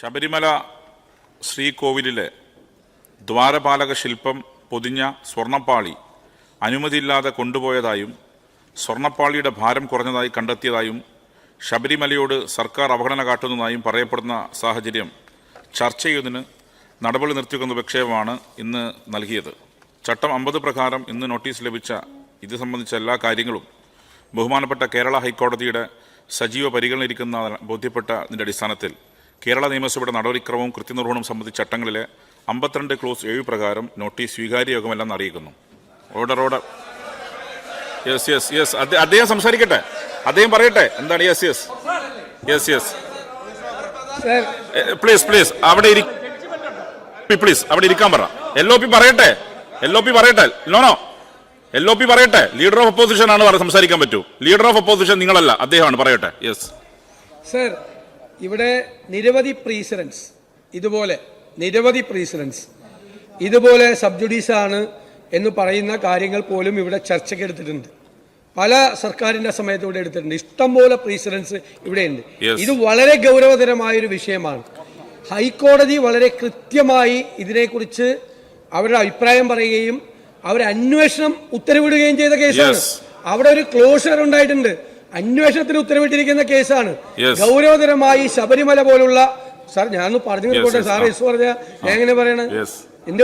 ശബരിമല ശ്രീകോവിലിലെ ദ്വാരപാലക ശില്പം പൊതിഞ്ഞ സ്വർണപ്പാളി അനുമതിയില്ലാതെ കൊണ്ടുപോയതായും സ്വർണപ്പാളിയുടെ ഭാരം കുറഞ്ഞതായി കണ്ടെത്തിയതായും ശബരിമലയോട് സർക്കാർ അവഗണന കാട്ടുന്നതായും പറയപ്പെടുന്ന സാഹചര്യം ചർച്ച ചെയ്യുന്നതിന് നടപടി നിർത്തിവെക്കുന്ന വിക്ഷേപമാണ് ഇന്ന് നൽകിയത്. ചട്ടം അമ്പത് പ്രകാരം ഇന്ന് നോട്ടീസ് ലഭിച്ച ഇത് സംബന്ധിച്ച എല്ലാ കാര്യങ്ങളും ബഹുമാനപ്പെട്ട കേരള ഹൈക്കോടതിയുടെ സജീവ പരിഗണനയിരിക്കുന്ന ബോധ്യപ്പെട്ടതിന്റെ അടിസ്ഥാനത്തിൽ കേരള നിയമസഭയുടെ നടപടിക്രമവും കൃത്യനിർവഹണവും സംബന്ധിച്ച ചട്ടങ്ങളിലെ അമ്പത്തിരണ്ട് ക്ലോസ് ഏഴ് പ്രകാരം നോട്ടീസ് സ്വീകാര്യയോഗമല്ലെന്ന് അറിയിക്കുന്നു. ഓർഡർ യെസ് യെസ് യെസ് അദ്ദേഹം സംസാരിക്കട്ടെ. അദ്ദേഹം പറയട്ടെ. എന്താണ്? Yes yes yes yes please please അവിടെ പ്ലീസ് അവിടെ ഇരിക്കാൻ പറ. എൽ ഒ പി പറയട്ടെ. എൽ ഒ പി പറയട്ടെ. No no L O P പറയട്ടെ. ലീഡർ ഓഫ് ഒപ്പോസിഷൻ ആണ് സംസാരിക്കാൻ പറ്റൂ. ലീഡർ ഓഫ് ഒപ്പോസിഷൻ നിങ്ങളല്ല. അദ്ദേഹമാണ്. പറയട്ടെ. യെസ് സർ ഇവിടെ നിരവധി പ്രീസിഡൻസ് ഇതുപോലെ നിരവധി പ്രീസിഡൻസ് ഇതുപോലെ സബ് ജുഡീസാണ് എന്ന് പറയുന്ന കാര്യങ്ങൾ പോലും ഇവിടെ ചർച്ചയ്ക്ക് എടുത്തിട്ടുണ്ട്. പല സർക്കാരിന്റെ സമയത്ത് ഇവിടെ എടുത്തിട്ടുണ്ട്. ഇഷ്ടംപോലെ പ്രീസിഡൻസ് ഇവിടെയുണ്ട്. ഇത് വളരെ ഗൗരവതരമായ ഒരു വിഷയമാണ്. ഹൈക്കോടതി വളരെ കൃത്യമായി ഇതിനെക്കുറിച്ച് അവരുടെ അഭിപ്രായം പറയുകയും അവർ അന്വേഷണം ഉത്തരവിടുകയും ചെയ്ത കേസാണ്. അവിടെ ഒരു ക്ലോഷർ ഉണ്ടായിട്ടുണ്ട്. അന്വേഷണത്തിന് ഉത്തരവിട്ടിരിക്കുന്ന കേസാണ്. ഗൗരവതരമായി ശബരിമല പോലുള്ള സാർ ഞാനൊന്ന് പറഞ്ഞു കൊടുക്കട്ടെ സാർ. യെസ് പറഞ്ഞ ഞാൻ എങ്ങനെ പറയണ? എന്റെ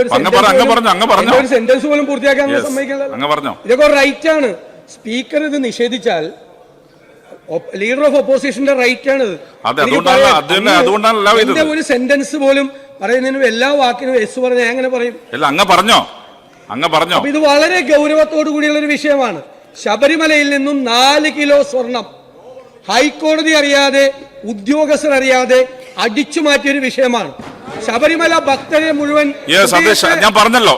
ഒരു സെന്റൻസ് പോലും പൂർത്തിയാക്കാൻ. സമ്മതിക്കില്ല. ഇതൊക്കെ റൈറ്റ് ആണ്. സ്പീക്കർ ഇത് നിഷേധിച്ചാൽ ലീഡർ ഓഫ് ഒപ്പോസിഷന്റെ റൈറ്റ് ആണ്. എന്റെ ഒരു സെന്റൻസ് പോലും പറയുന്നതിനും എല്ലാ വാക്കിനും എസ് പറഞ്ഞ ഞാൻ എങ്ങനെ പറയും? അങ്ങ് പറഞ്ഞോ. അങ്ങ് പറഞ്ഞോ. ഇത് വളരെ ഗൗരവത്തോടു കൂടിയുള്ള ഒരു വിഷയമാണ്. ശബരിമലയിൽ നിന്നും നാല് കിലോ സ്വർണം. ഹൈക്കോടതി അറിയാതെ ഉദ്യോഗസ്ഥർ അറിയാതെ അടിച്ചു മാറ്റിയൊരു വിഷയമാണ്. ശബരിമല ഭക്തരെ മുഴുവൻ ഞാൻ പറഞ്ഞല്ലോ.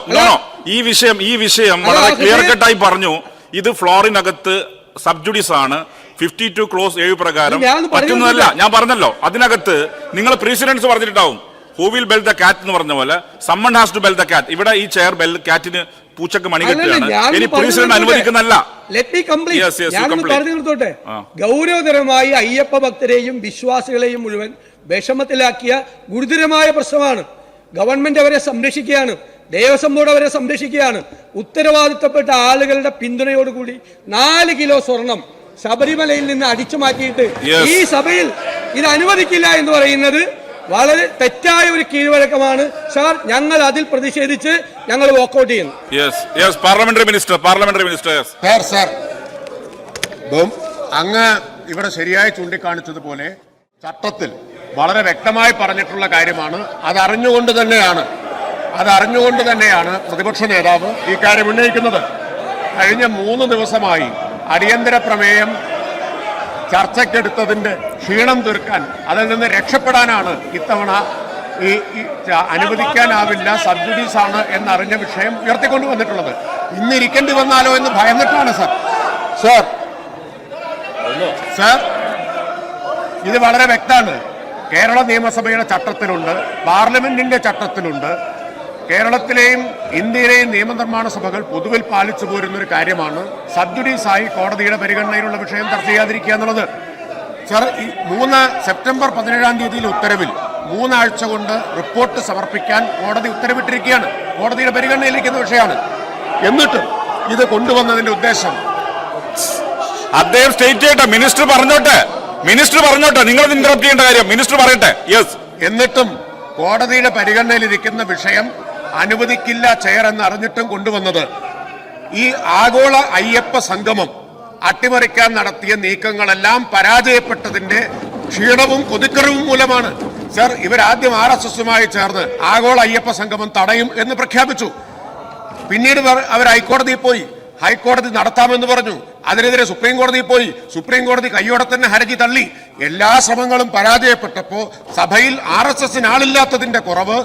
ഈ വിഷയം ഈ വിഷയം വളരെ ക്ലിയർ കട്ടായി പറഞ്ഞു. ഇത് ഫ്ലോറിനകത്ത് സബ്ജുഡീസ് ആണ്. ഫിഫ്റ്റി ടു ക്ലോസ് ഏഴ് പ്രകാരം പറ്റുന്നതല്ല. ഞാൻ പറഞ്ഞല്ലോ. അതിനകത്ത് നിങ്ങൾ പ്രീസിഡൻസ് പറഞ്ഞിട്ടുണ്ടാവും. ഹൂ വിൽ ബെൽ ദ കാറ്റ് എന്ന് പറഞ്ഞ പോലെ someone has to bell the cat ഇവിടെ ഈ ചെയർ ബെൽ കാറ്റിന് പൂച്ചക്ക് മണി കെട്ടുകയാണ്. ഇനി അനുവദിക്കുന്നല്ല. ഗൗരവതരമായി അയ്യപ്പ ഭക്തരെയും വിശ്വാസികളെയും മുഴുവൻ വിഷമത്തിലാക്കിയ ഗുരുതരമായ പ്രശ്നമാണ്. ഗവൺമെന്റ് അവരെ സംരക്ഷിക്കുകയാണ്. ദേവസ്വം ബോർഡ് അവരെ സംരക്ഷിക്കുകയാണ്. ഉത്തരവാദിത്തപ്പെട്ട ആളുകളുടെ പിന്തുണയോടുകൂടി നാല് കിലോ സ്വർണം ശബരിമലയിൽ നിന്ന് അടിച്ചു മാറ്റിയിട്ട് ഈ സഭയിൽ ഇത് അനുവദിക്കില്ല എന്ന് പറയുന്നത് വളരെ തെറ്റായ ഒരു കീഴ്വഴക്കമാണ്. സാർ ഞങ്ങൾ അതിൽ പ്രതിഷേധിച്ച് ഞങ്ങൾ വോക്കൗട്ട് ചെയ്യുന്നു. Yes yes parliamentary minister parliamentary minister sir അങ്ങ് ഇവിടെ ശരിയായി ചൂണ്ടിക്കാണിച്ചതുപോലെ ചട്ടത്തിൽ വളരെ വ്യക്തമായി പറഞ്ഞിട്ടുള്ള കാര്യമാണ്. അത് അറിഞ്ഞുകൊണ്ട് തന്നെയാണ്. അത് അറിഞ്ഞുകൊണ്ട് തന്നെയാണ് പ്രതിപക്ഷ നേതാവ് ഈ കാര്യം ഉന്നയിക്കുന്നത്. കഴിഞ്ഞ മൂന്ന് ദിവസമായി അടിയന്തര പ്രമേയം ചർച്ചയ്ക്കെടുത്തതിന്റെ ക്ഷീണം തീർക്കാൻ അതിൽ നിന്ന് രക്ഷപ്പെടാനാണ് ഇത്തവണ ഈ അനുവദിക്കാനാവില്ല സബ്സിഡീസ് ആണ് എന്നറിഞ്ഞ വിഷയം ഉയർത്തിക്കൊണ്ടു വന്നിട്ടുള്ളത് ഇന്ന് ഇരിക്കേണ്ടി വന്നാലോ എന്ന് ഭയന്നിട്ടാണ് സർ. സർ. സർ ഇത് വളരെ വ്യക്തമാണ്. കേരള നിയമസഭയുടെ ചട്ടത്തിലുണ്ട് പാർലമെന്റിന്റെ ചട്ടത്തിലുണ്ട് കേരളത്തിലെയും ഇന്ത്യയിലെയും നിയമനിർമ്മാണ സഭകൾ പൊതുവിൽ പാലിച്ചു പോരുന്ന ഒരു കാര്യമാണ്. സബ്ജുഡീസായി കോടതിയുടെ പരിഗണനയിലുള്ള വിഷയം ചർച്ച ചെയ്യാതിരിക്കുക എന്നുള്ളത്. സർ മൂന്ന് സെപ്റ്റംബർ പതിനേഴാം തീയതിയിലെ ഉത്തരവിൽ മൂന്നാഴ്ച കൊണ്ട് റിപ്പോർട്ട് സമർപ്പിക്കാൻ കോടതി ഉത്തരവിട്ടിരിക്കുകയാണ്. കോടതിയുടെ പരിഗണനയിലിരിക്കുന്ന വിഷയമാണ്. എന്നിട്ട് ഇത് കൊണ്ടുവന്നതിന്റെ ഉദ്ദേശം? അദ്ദേഹം സ്റ്റേറ്റ് ചെയ്യട്ടെ. മിനിസ്റ്റർ പറഞ്ഞോട്ടെ. മിനിസ്റ്റർ പറഞ്ഞോട്ടെ. നിങ്ങൾ ഇന്ററപ്റ്റ് ചെയ്യേണ്ട കാര്യം. മിനിസ്റ്റർ പറയട്ടെ. യെസ് എന്നിട്ടും കോടതിയുടെ പരിഗണനയിലിരിക്കുന്ന വിഷയം അനുവദിക്കില്ല ചെയർ എന്ന് അറിഞ്ഞിട്ടും കൊണ്ടുവന്നത്. ഈ ആഗോള അയ്യപ്പ സംഗമം അട്ടിമറിക്കാൻ നടത്തിയ നീക്കങ്ങളെല്ലാം പരാജയപ്പെട്ടതിന്റെ ക്ഷീണവും കൊതിക്കറിവും മൂലമാണ്. സർ ഇവരാദ്യം ആർ എസ് എസുമായി ചേർന്ന് ആഗോള അയ്യപ്പ സംഗമം തടയും എന്ന് പ്രഖ്യാപിച്ചു. പിന്നീട് അവർ ഹൈക്കോടതിയിൽ പോയി. ഹൈക്കോടതി നടത്താമെന്ന് പറഞ്ഞു. അതിനെതിരെ സുപ്രീം കോടതിയിൽ പോയി. സുപ്രീം കോടതി കയ്യോടെ തന്നെ ഹർജി തള്ളി. എല്ലാ ശ്രമങ്ങളും പരാജയപ്പെട്ടപ്പോൾ സഭയിൽ ആർ എസ് എസിന് ആളില്ലാത്തതിന്റെ കുറവ്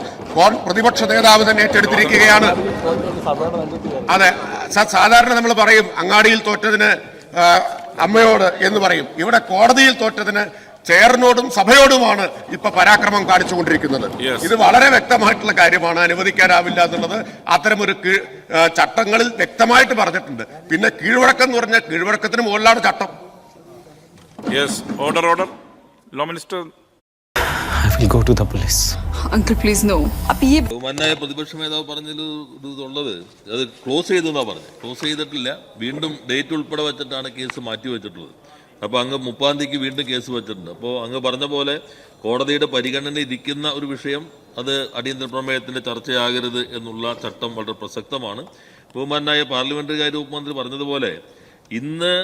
പ്രതിപക്ഷ നേതാവ് തന്നെ ഏറ്റെടുത്തിരിക്കുകയാണ്. അതെ സാധാരണ നമ്മൾ പറയും അങ്ങാടിയിൽ തോറ്റതിന് അമ്മയോട് എന്ന് പറയും. ഇവിടെ കോടതിയിൽ തോറ്റതിന് ചെയറിനോടും സഭയോടുമാണ് ഇപ്പൊ പരാക്രമം കാണിച്ചുകൊണ്ടിരിക്കുന്നത്. ഇത് വളരെ വ്യക്തമായിട്ടുള്ള കാര്യമാണ്. അനുവദിക്കാനാവില്ല എന്നുള്ളത് അത്തരമൊരു ചട്ടങ്ങളിൽ വ്യക്തമായിട്ട് പറഞ്ഞിട്ടുണ്ട്. പിന്നെ കീഴ്വഴക്കം എന്ന് പറഞ്ഞാൽ കീഴ്വഴക്കത്തിന് മുകളിലാണ് ചട്ടം. Order order law minister will go to the police. Uncle, please no. ബഹുമാനായ പ്രതിപക്ഷ നേതാവ് പറഞ്ഞതിൽ ഇതുള്ളത് അത് ക്ലോസ് ചെയ്തു എന്നാ പറഞ്ഞത്. ക്ലോസ് ചെയ്തിട്ടില്ല. വീണ്ടും ഡേറ്റ് ഉൾപ്പെടെ വെച്ചിട്ടാണ് കേസ് മാറ്റി വെച്ചിട്ടുള്ളത്. അപ്പോൾ അങ്ങ് മുപ്പാം തീയതിക്ക് വീണ്ടും കേസ് വെച്ചിട്ടുണ്ട്. അപ്പോൾ അങ്ങ് പറഞ്ഞ പോലെ കോടതിയുടെ പരിഗണന ഇരിക്കുന്ന ഒരു വിഷയം അത് അടിയന്തര പ്രമേയത്തിന്റെ ചർച്ചയാകരുത് എന്നുള്ള ചട്ടം വളരെ പ്രസക്തമാണ്. ബഹുമാനായ പാർലമെന്ററി കാര്യ ഉപമന്ത്രി പറഞ്ഞതുപോലെ ഇന്ന്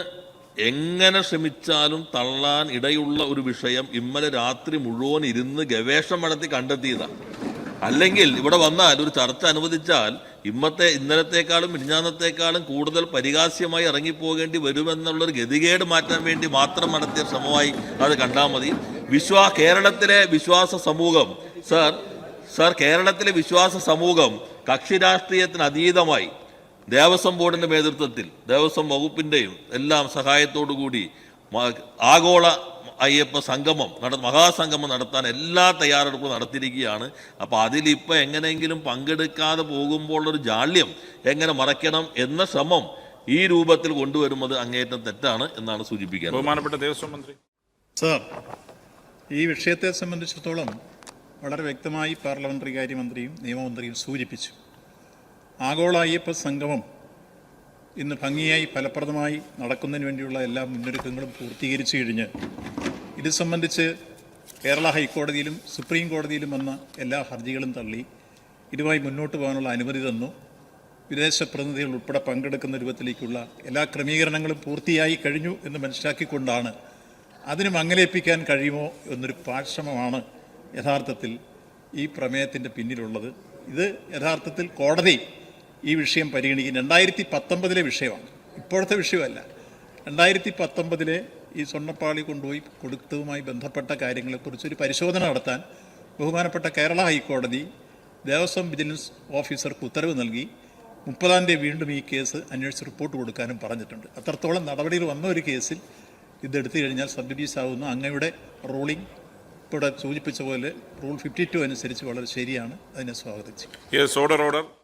എങ്ങനെ ശ്രമിച്ചാലും തള്ളാൻ ഇടയുള്ള ഒരു വിഷയം ഇന്നലെ രാത്രി മുഴുവൻ ഇരുന്ന് ഗവേഷണം നടത്തി കണ്ടെത്തിയതാണ് അല്ലെങ്കിൽ ഇവിടെ വന്നാൽ ഒരു ചർച്ച അനുവദിച്ചാൽ ഇന്നത്തെ ഇന്നലത്തെക്കാളും മിനിഞ്ഞാന്നത്തെക്കാളും കൂടുതൽ പരിഹാസ്യമായി ഇറങ്ങിപ്പോകേണ്ടി വരുമെന്നുള്ളൊരു ഗതികേട് മാറ്റാൻ വേണ്ടി മാത്രം നടത്തിയ ശ്രമമായി അത് കണ്ടാൽ മതി. വിശ്വാ കേരളത്തിലെ വിശ്വാസ സമൂഹം സർ സർ കേരളത്തിലെ വിശ്വാസ സമൂഹം കക്ഷി രാഷ്ട്രീയത്തിന് അതീതമായി ദേവസ്വം ബോർഡിന്റെ നേതൃത്വത്തിൽ ദേവസ്വം വകുപ്പിന്റെയും എല്ലാം സഹായത്തോടു കൂടി ആഗോള അയ്യപ്പ സംഗമം നട മഹാസംഗമം നടത്താൻ എല്ലാ തയ്യാറെടുപ്പും നടത്തിയിരിക്കുകയാണ്. അപ്പോൾ അതിലിപ്പോൾ എങ്ങനെയെങ്കിലും പങ്കെടുക്കാതെ പോകുമ്പോൾ ഒരു ജാള്യം എങ്ങനെ മറയ്ക്കണം എന്ന ശ്രമം ഈ രൂപത്തിൽ കൊണ്ടുവരുന്നത് അങ്ങേയറ്റം തെറ്റാണ് എന്നാണ് സൂചിപ്പിക്കുന്നത്. ബഹുമാനപ്പെട്ട ദേവസ്വം മന്ത്രി. സാർ ഈ വിഷയത്തെ സംബന്ധിച്ചിടത്തോളം വളരെ വ്യക്തമായി പാർലമെന്ററി കാര്യമന്ത്രിയും നിയമമന്ത്രിയും സൂചിപ്പിച്ചു. ആഗോള അയ്യപ്പ സംഗമം ഇന്ന് ഭംഗിയായി ഫലപ്രദമായി നടക്കുന്നതിന് വേണ്ടിയുള്ള എല്ലാ മുന്നൊരുക്കങ്ങളും പൂർത്തീകരിച്ചു കഴിഞ്ഞ് ഇത് സംബന്ധിച്ച് കേരള ഹൈക്കോടതിയിലും സുപ്രീം കോടതിയിലും വന്ന എല്ലാ ഹർജികളും തള്ളി ഇതുമായി മുന്നോട്ട് പോകാനുള്ള അനുമതി തന്നു. വിദേശ പ്രതിനിധികൾ ഉൾപ്പെടെ പങ്കെടുക്കുന്ന രൂപത്തിലേക്കുള്ള എല്ലാ ക്രമീകരണങ്ങളും പൂർത്തിയായി കഴിഞ്ഞു എന്ന് മനസ്സിലാക്കിക്കൊണ്ടാണ് അതിന് മങ്ങലേൽപ്പിക്കാൻ കഴിയുമോ എന്നൊരു പാഴ്ശ്രമമാണ് യഥാർത്ഥത്തിൽ ഈ പ്രമേയത്തിന്റെ പിന്നിലുള്ളത്. ഇത് യഥാർത്ഥത്തിൽ കോടതി ഈ വിഷയം പരിഗണിക്കും രണ്ടായിരത്തി പത്തൊമ്പതിലെ വിഷയമാണ്. ഇപ്പോഴത്തെ വിഷയമല്ല. രണ്ടായിരത്തി പത്തൊമ്പതിലെ ഈ സ്വർണപ്പാളി കൊണ്ടുപോയി കൊടുത്തതുമായി ബന്ധപ്പെട്ട കാര്യങ്ങളെക്കുറിച്ച് ഒരു പരിശോധന നടത്താൻ ബഹുമാനപ്പെട്ട കേരള ഹൈക്കോടതി ദേവസ്വം വിജിലൻസ് ഓഫീസർക്ക് ഉത്തരവ് നൽകി. മുപ്പതാം തീയതി വീണ്ടും ഈ കേസ് അന്വേഷിച്ച് റിപ്പോർട്ട് കൊടുക്കാനും പറഞ്ഞിട്ടുണ്ട്. അത്രത്തോളം നടപടികൾ വന്ന ഒരു കേസിൽ ഇതെടുത്തു കഴിഞ്ഞാൽ സബ് ജുഡീസ് അങ്ങയുടെ റൂളിംഗ് ഇവിടെ സൂചിപ്പിച്ച പോലെ റൂൾ ഫിഫ്റ്റി ടു അനുസരിച്ച് വളരെ ശരിയാണ്. അതിനെ സ്വാഗതിച്ചു ഓർഡർ